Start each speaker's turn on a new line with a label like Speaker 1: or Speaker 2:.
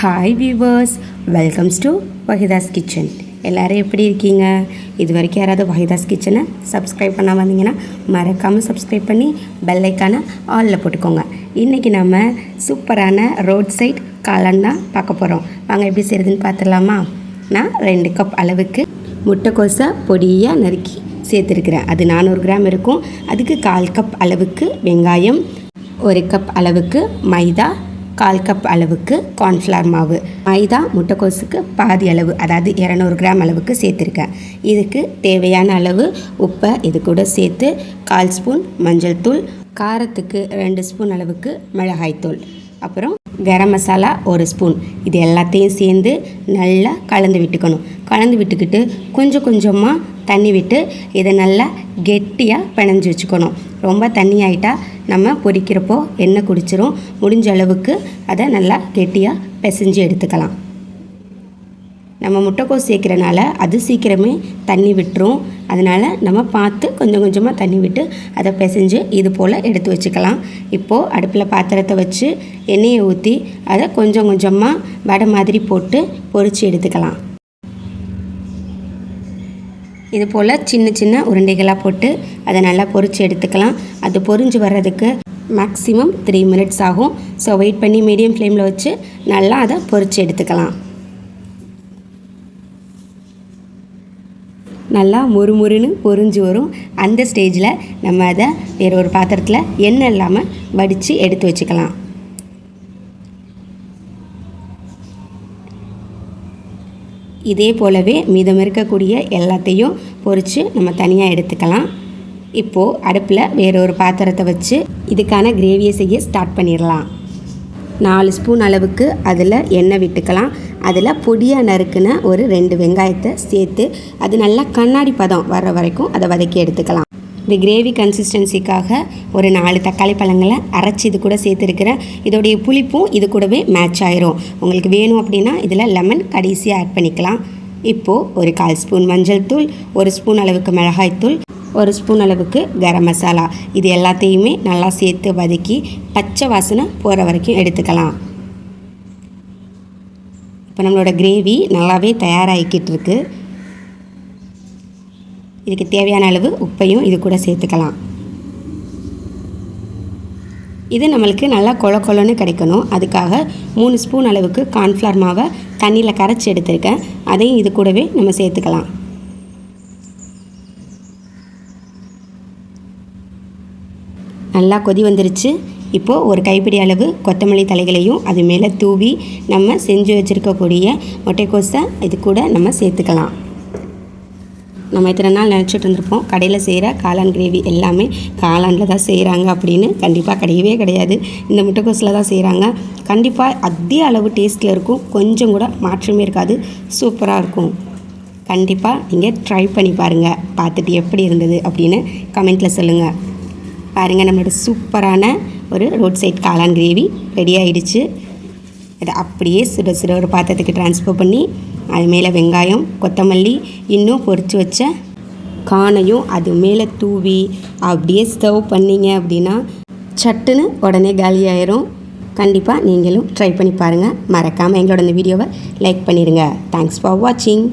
Speaker 1: Hi viewers welcomes to Wahida's kitchen எல்லோரும் எப்படி இருக்கீங்க? இது வரைக்கும் யாராவது வஹிதாஸ் கிச்சனை சப்ஸ்கிரைப் பண்ண வந்தீங்கன்னா மறக்காமல் சப்ஸ்கிரைப் பண்ணி பெல்லைக்கான ஆலில் போட்டுக்கோங்க. இன்றைக்கி நம்ம சூப்பரான ரோட் சைட் காளான் தான் பார்க்க போகிறோம் வாங்க எப்படி செய்கிறதுன்னு பார்த்துடலாமா? நான் ரெண்டு கப் அளவுக்கு முட்டைக்கோசை பொடியாக நறுக்கி சேர்த்துருக்கிறேன். அது நானூறு கிராம் இருக்கும். அதுக்கு கால் கப் அளவுக்கு வெங்காயம் ஒரு கப் அளவுக்கு மைதா கால் கப் அளவுக்கு கார்ன்ஃப்ளவர் மாவு. மைதா முட்டைக்கோஸுக்கு பாதி அளவு அதாவது இரநூறு கிராம் அளவுக்கு சேர்த்துருக்கேன். இதுக்கு தேவையான அளவு உப்பை இது கூட சேர்த்து கால் ஸ்பூன் மஞ்சள் தூள் காரத்துக்கு ரெண்டு ஸ்பூன் அளவுக்கு மிளகாய்த்தூள் அப்புறம் கரம் மசாலா ஒரு ஸ்பூன். இது எல்லாத்தையும் சேர்ந்து நல்லா கலந்து விட்டுக்கணும். கலந்து விட்டுக்கிட்டு கொஞ்சம் கொஞ்சமாக தண்ணி விட்டு இதை நல்லா கெட்டியாக பிணைஞ்சு வச்சுக்கணும். ரொம்ப தண்ணி ஆகிட்டா நம்ம பொரிக்கிறப்போ எண்ணெய் குடிச்சிரும். முடிஞ்ச அளவுக்கு அதை நல்லா கெட்டியாக பிசைஞ்சு எடுத்துக்கலாம். நம்ம முட்டைக்கோஸ் சேர்க்குறனால அது சீக்கிரமே தண்ணி விட்டுரும். அதனால் நம்ம பார்த்து கொஞ்சம் கொஞ்சமாக தண்ணி விட்டு அதை பிசைஞ்சு இது போல் எடுத்து வச்சுக்கலாம். இப்போது அடுப்பில் பாத்திரத்தை வச்சு எண்ணெயை ஊற்றி அதை கொஞ்சம் கொஞ்சமாக வடை மாதிரி போட்டு பொரித்து எடுத்துக்கலாம். இது போல் சின்ன சின்ன உருண்டைகளாக போட்டு அதை நல்லா பொரித்து எடுத்துக்கலாம். அது பொரிஞ்சு வர்றதுக்கு மேக்ஸிமம் த்ரீ மினிட்ஸ் ஆகும். ஸோ வெயிட் பண்ணி மீடியம் ஃப்ளேமில் வச்சு நல்லா அதை பொரித்து எடுத்துக்கலாம். நல்லா முறுமுறுன்னு பொரிஞ்சு வரும். அந்த ஸ்டேஜில் நம்ம அதை வேறு ஒரு பாத்திரத்தில் எண்ணெய் இல்லாமல் வடித்து எடுத்து வச்சுக்கலாம். இதே போலவே மீதம் இருக்கக்கூடிய எல்லாத்தையும் பொரித்து நம்ம தனியாக எடுத்துக்கலாம். இப்போது அடுப்பில் வேற ஒரு பாத்திரத்தை வச்சு இதுக்கான கிரேவியை செய்ய ஸ்டார்ட் பண்ணிடலாம். நாலு ஸ்பூன் அளவுக்கு அதில் எண்ணெய் விட்டுக்கலாம். அதில் பொடியாக நறுக்குன ஒரு ரெண்டு வெங்காயத்தை சேர்த்து அது நல்லா கண்ணாடி பதம் வர்ற வரைக்கும் அதை வதக்கி எடுத்துக்கலாம். இந்த கிரேவி கன்சிஸ்டன்சிக்காக ஒரு நாலு தக்காளி பழங்களை அரைச்சி இது கூட சேர்த்துருக்கிறேன். இதோடைய புளிப்பும் இது கூடவே மேட்ச் ஆயிரும். உங்களுக்கு வேணும் அப்படின்னா இதில் லெமன் கடைசியாக ஆட் பண்ணிக்கலாம். இப்போது ஒரு கால் ஸ்பூன் மஞ்சள் தூள் ஒரு ஸ்பூன் அளவுக்கு மிளகாய்த்தூள் ஒரு ஸ்பூன் அளவுக்கு கரம் மசாலா. இது எல்லாத்தையுமே நல்லா சேர்த்து வதக்கி பச்சை வாசனை போகிற வரைக்கும் எடுத்துக்கலாம். இப்போ நம்மளோட கிரேவி நல்லாவே தயாராகிக்கிட்டு இருக்குது இதுக்கு தேவையான அளவு உப்பையும் இது கூட சேர்த்துக்கலாம். இது நம்மளுக்கு நல்லா கொல கொலன்னு கிடைக்கணும். அதுக்காக மூணு ஸ்பூன் அளவுக்கு கார்ன்ஃப்ளவர் மாவை தண்ணியில் கரைச்சி எடுத்திருக்கேன். அதையும் இது கூடவே நம்ம சேர்த்துக்கலாம். நல்லா கொதி வந்துருச்சு. இப்போது ஒரு கைப்பிடி அளவு கொத்தமல்லி தலைகளையும் அது மேலே தூவி நம்ம செஞ்சு வச்சுருக்கக்கூடிய முட்டைக்கோஸை இது கூட நம்ம சேர்த்துக்கலாம். நம்ம இத்தனை நாள் நினச்சிட்டு இருந்திருப்போம். கடையில் செய்கிற காளான் கிரேவி எல்லாமே காளானில் தான் செய்கிறாங்க அப்படின்னு கண்டிப்பாக கிடையவே கிடையாது. இந்த முட்டைக்கோஸில் தான் செய்கிறாங்க கண்டிப்பாக அதே அளவு டேஸ்ட்டில் இருக்கும். கொஞ்சம் கூட மாற்றமே இருக்காது. சூப்பராக இருக்கும். கண்டிப்பாக நீங்கள் ட்ரை பண்ணி பாருங்கள் பார்த்துட்டு எப்படி இருந்தது அப்படின்னு கமெண்ட்டில் சொல்லுங்கள் பாருங்கள் நம்மளோட சூப்பரான ஒரு ரோட் சைட் காளான் கிரேவி ரெடி ஆகிடுச்சு இதை அப்படியே சுட சுட ஒரு பாத்திரத்துக்கு ட்ரான்ஸ்ஃபர் பண்ணி அது மேலே வெங்காயம் கொத்தமல்லி இன்னும் பொரித்து வச்ச கானையும் அது மேலே தூவி அப்படியே சர்வ் பண்ணிங்க அப்படின்னா சட்டுன்னு உடனே காலியாயிரும் கண்டிப்பாக நீங்களும் ட்ரை பண்ணி பாருங்கள் மறக்காமல் எங்களோட இந்த வீடியோவை லைக் பண்ணிடுங்க தேங்க்ஸ் ஃபார் வாட்சிங்